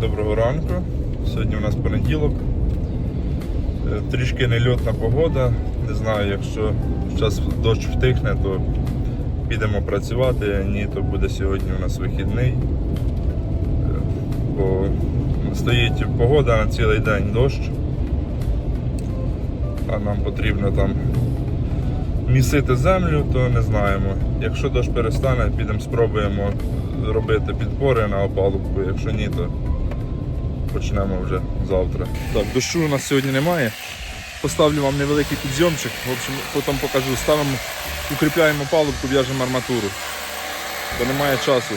Доброго ранку. Сьогодні у нас понеділок. Е, Трішки нельотна погода. Не знаю, якщо зараз дощ втихне, то підемо працювати. Ні, то буде сьогодні у нас вихідний. Е, Бо стоїть погода на цілий день дощ. А нам потрібно там місити землю, то не знаємо. Якщо дощ перестане, підемо спробуємо робити підпори на опалубку. Якщо ні, то почнемо вже завтра. Так, дощу у нас сьогодні немає. Поставлю вам невеликий підйомчик. В общем, потім покажу. Ставимо, укріпляємо палубку, в'яжемо арматуру. Бо немає часу.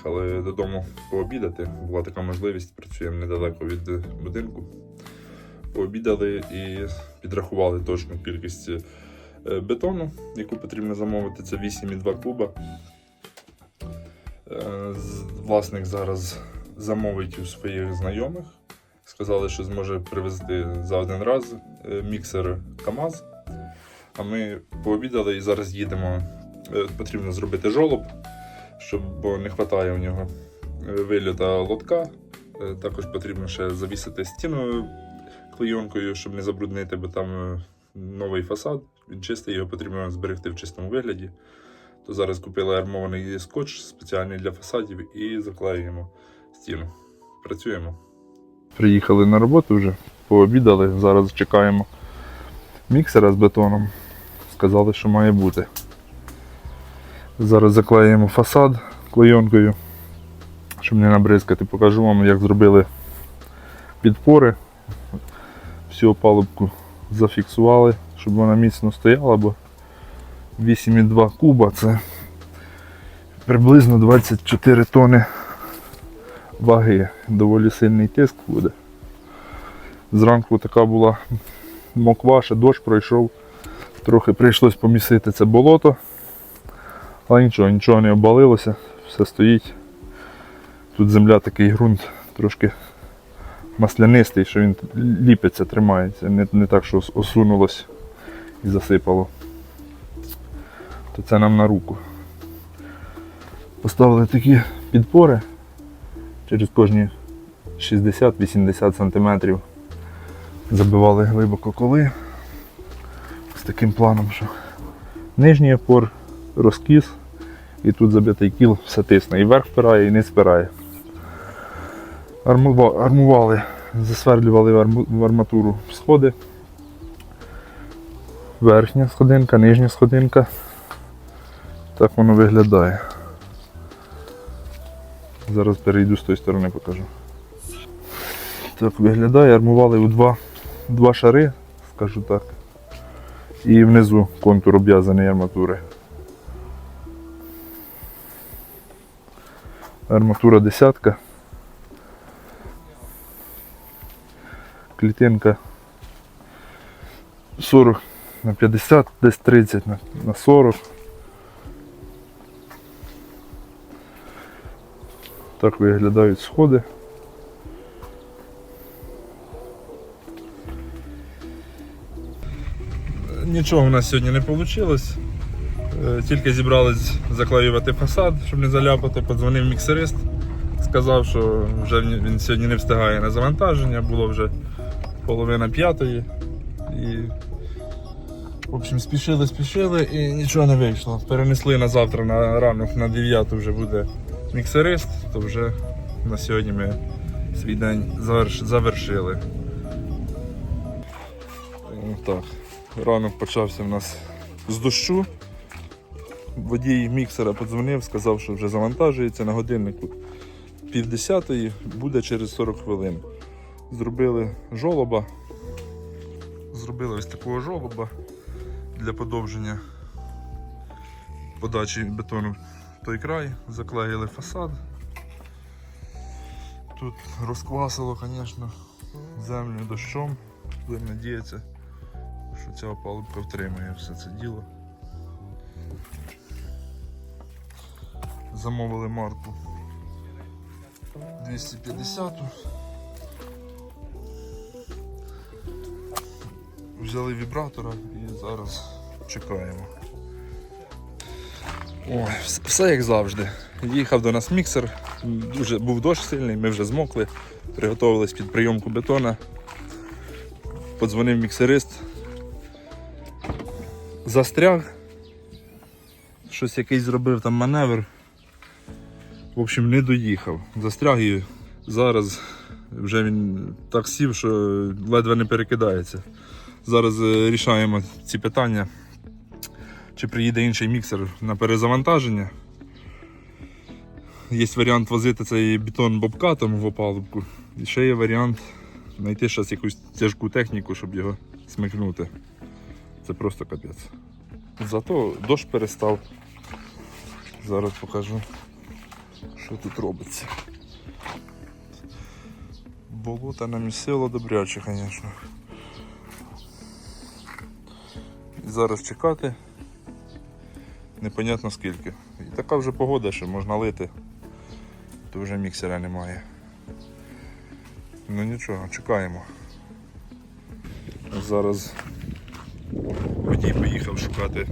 Від'їхали додому пообідати. Була така можливість, працюємо недалеко від будинку. Пообідали і підрахували точну кількість е, бетону, яку потрібно замовити. Це 8,2 куба. Е, Власник зараз замовить у своїх знайомих. Сказали, що зможе привезти за один раз е, міксер КАМАЗ. А ми пообідали і зараз їдемо. Потрібно зробити жолоб щоб бо не вистачає у нього е, вильота лотка. Е, Також потрібно ще завісити стіну клейонкою, щоб не забруднити, бо там е, новий фасад. Він чистий, його потрібно зберегти в чистому вигляді. То зараз купили армований скотч спеціальний для фасадів і заклеюємо стіну. Працюємо. Приїхали на роботу вже, пообідали. Зараз чекаємо міксера з бетоном. Сказали, що має бути. Зараз заклеїмо фасад клейонкою, щоб не набризкати. Покажу вам, як зробили підпори. Всю опалубку зафіксували, щоб вона міцно стояла, бо 8,2 куба це приблизно 24 тони ваги. Доволі сильний тиск буде. Зранку така була моква, ще дощ пройшов. Трохи прийшлось помісити це болото. Але нічого, нічого не обвалилося, все стоїть. Тут земля такий ґрунт трошки маслянистий, що він ліпиться, тримається, не, не так, що осунулось і засипало. То це нам на руку. Поставили такі підпори через кожні 60-80 см. Забивали глибоко коли з таким планом, що нижній опор розкіс, і тут забитий кіл все тисне. І верх впирає, і не спирає. Армували, засверлювали в арматуру сходи. Верхня сходинка, нижня сходинка. Так воно виглядає. Зараз перейду з тої сторони покажу. Так виглядає, армували у два, два шари, скажу так. І внизу контур обв'язаний арматури. Арматура десятка. Клітинка 40 на 50, десь 30 на, на 40. Так виглядають сходи. Нічого у нас сьогодні не вийшло. Тільки зібрались заклеювати фасад, щоб не заляпати. Подзвонив міксерист, сказав, що вже він сьогодні не встигає на завантаження, було вже половина п'ятої. І, в общем, спішили, спішили і нічого не вийшло. Перенесли на завтра на ранок на 9 вже буде міксерист, то вже на сьогодні ми свій день заверш- завершили. Е, Так, ранок почався в нас з дощу. Водій міксера подзвонив, сказав, що вже завантажується на годиннику пів десятої, буде через 40 хвилин. Зробили жолоба. Зробили ось такого жолоба для подовження подачі бетону в той край, заклеїли фасад. Тут розквасило, звісно, землю дощом. Будемо надіятися, що ця опалубка втримає все це діло. Замовили марку 250. Взяли вібратора і зараз чекаємо. Ой, все як завжди. Їхав до нас міксер, дуже був дощ сильний, ми вже змокли, приготувалися під прийомку бетона. Подзвонив міксерист. Застряг. Щось якийсь зробив там маневр. В общем, не доїхав. Застряг і зараз вже він так сів, що ледве не перекидається. Зараз е, рішаємо ці питання. Чи приїде інший міксер на перезавантаження. Є варіант возити цей бетон бобкатом в опалубку. І ще є варіант знайти щось якусь тяжку техніку, щоб його смикнути. Це просто капець. Зато дощ перестав. Зараз покажу, що тут робиться. Болото намісило добряче, звісно. Зараз чекати. Непонятно скільки. І така вже погода, що можна лити, то вже міксера немає. Ну нічого, чекаємо. Зараз водій поїхав шукати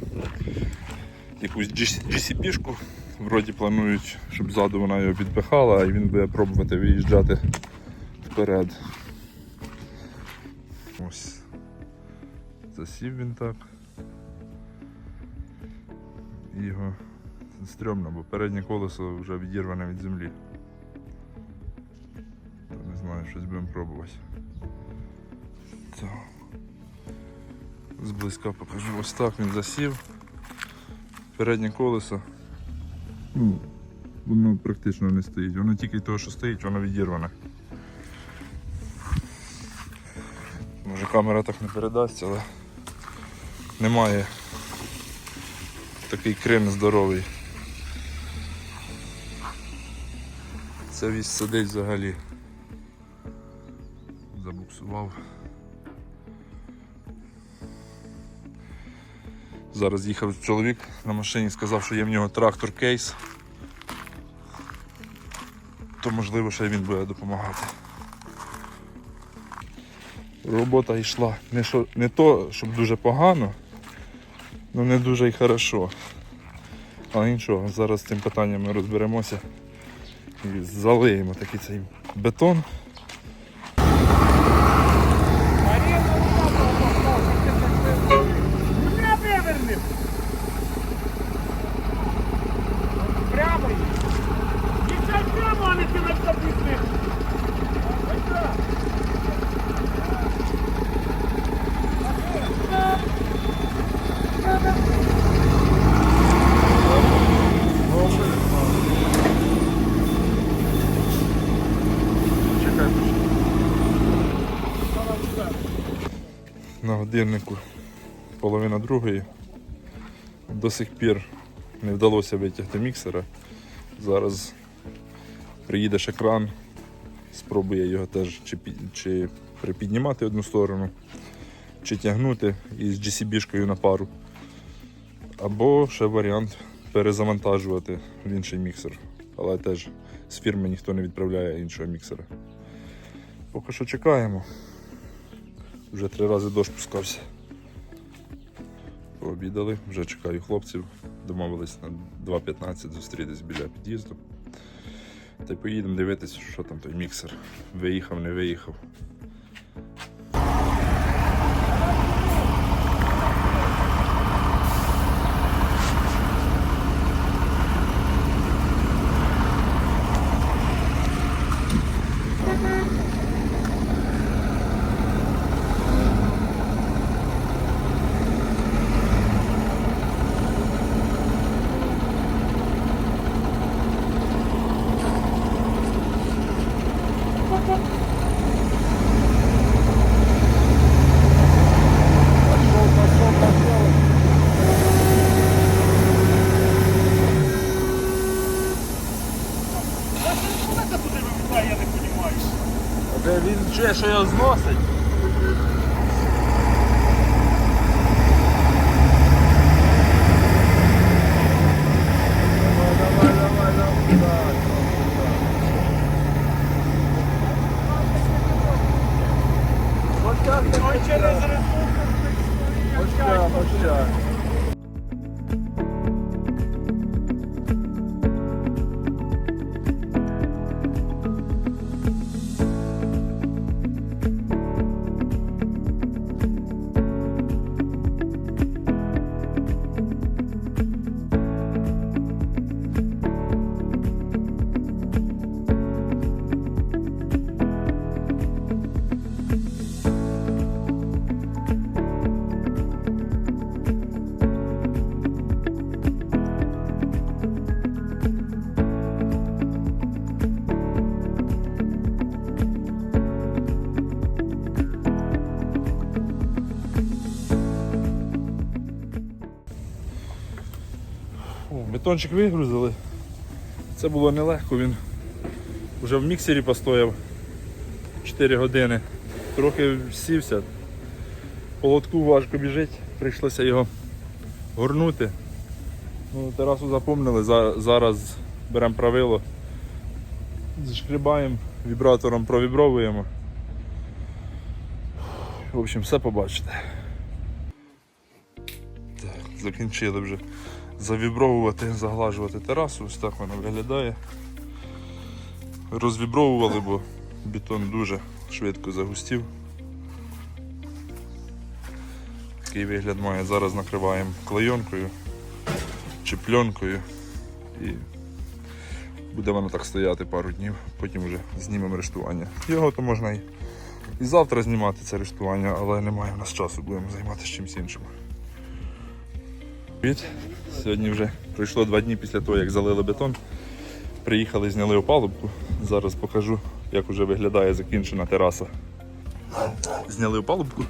якусь GCP-шку. Вроді планують, щоб ззаду вона його підпихала, і він буде пробувати виїжджати вперед. Ось. Засів він так. Його стрьомно, бо переднє колесо вже відірване від землі. То не знаю, щось будемо пробувати. Зблизька покажу. Ось так він засів. Переднє колесо. Ну, воно практично не стоїть. Воно тільки того, що стоїть, воно відірване. Може камера так не передасть, але немає. Такий крин здоровий. Це вісь сидить взагалі. Забуксував. Зараз їхав чоловік на машині, сказав, що є в нього трактор кейс. То можливо ще він буде допомагати. Робота йшла не, що, не то, щоб дуже погано, але не дуже й хорошо. Але нічого, зараз з цим питанням ми розберемося і залиємо такий цей бетон. Не вивернив. Прямо їдь. Їжджай прямо, а не ти на записних. на годиннику половина другої. До сих пір не вдалося витягти міксера. Зараз Приїде ще кран, спробує його теж чи, чи припіднімати одну сторону, чи тягнути із GCB-шкою на пару. Або ще варіант перезавантажувати в інший міксер. Але теж з фірми ніхто не відправляє іншого міксера. Поки що чекаємо. Вже три рази дощ пускався. Пообідали, вже чекаю хлопців. Домовились на 2.15 зустрітись біля під'їзду. Та й поїдемо дивитися, що там той міксер. Виїхав, не виїхав. Він чує, що його зносить. О, вигрузили. Це було нелегко, він вже в міксері постояв 4 години. Трохи сівся. По лотку важко біжить, прийшлося його горнути. Ну, Тарасу запомнили, зараз беремо правило, зашкрібаємо, вібратором провібровуємо. В общем, все побачите. Так, закінчили вже завібровувати, заглажувати терасу, ось так вона виглядає. Розвібровували, бо бетон дуже швидко загустів. Такий вигляд має. Зараз накриваємо клейонкою чи пленкою і буде воно так стояти пару днів, потім вже знімемо рештування. Його то можна і, і завтра знімати це рештування, але немає в нас часу, будемо займатися чимось іншим. Привіт. Сьогодні вже пройшло два дні після того, як залили бетон. Приїхали, зняли опалубку. Зараз покажу, як вже виглядає закінчена тераса. Зняли опалубку.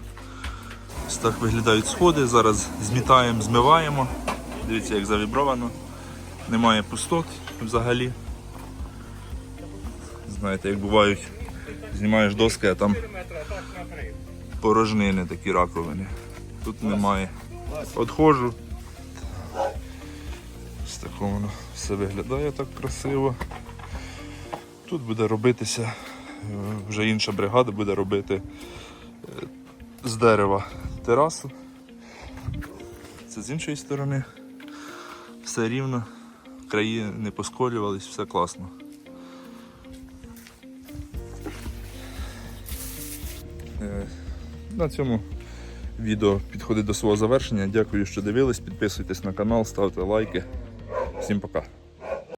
Ось так виглядають сходи. Зараз змітаємо, змиваємо. Дивіться, як завібровано. Немає пустот взагалі. Знаєте, як бувають, знімаєш доски, а там порожнини такі раковини. Тут немає. Отходжу. Ось тако воно все виглядає так красиво. Тут буде робитися, е, вже інша бригада буде робити е, з дерева терасу. Це з іншої сторони. Все рівно, краї не посколювались, все класно. Е, На цьому відео підходить до свого завершення. Дякую, що дивились. Підписуйтесь на канал, ставте лайки. Всім пока.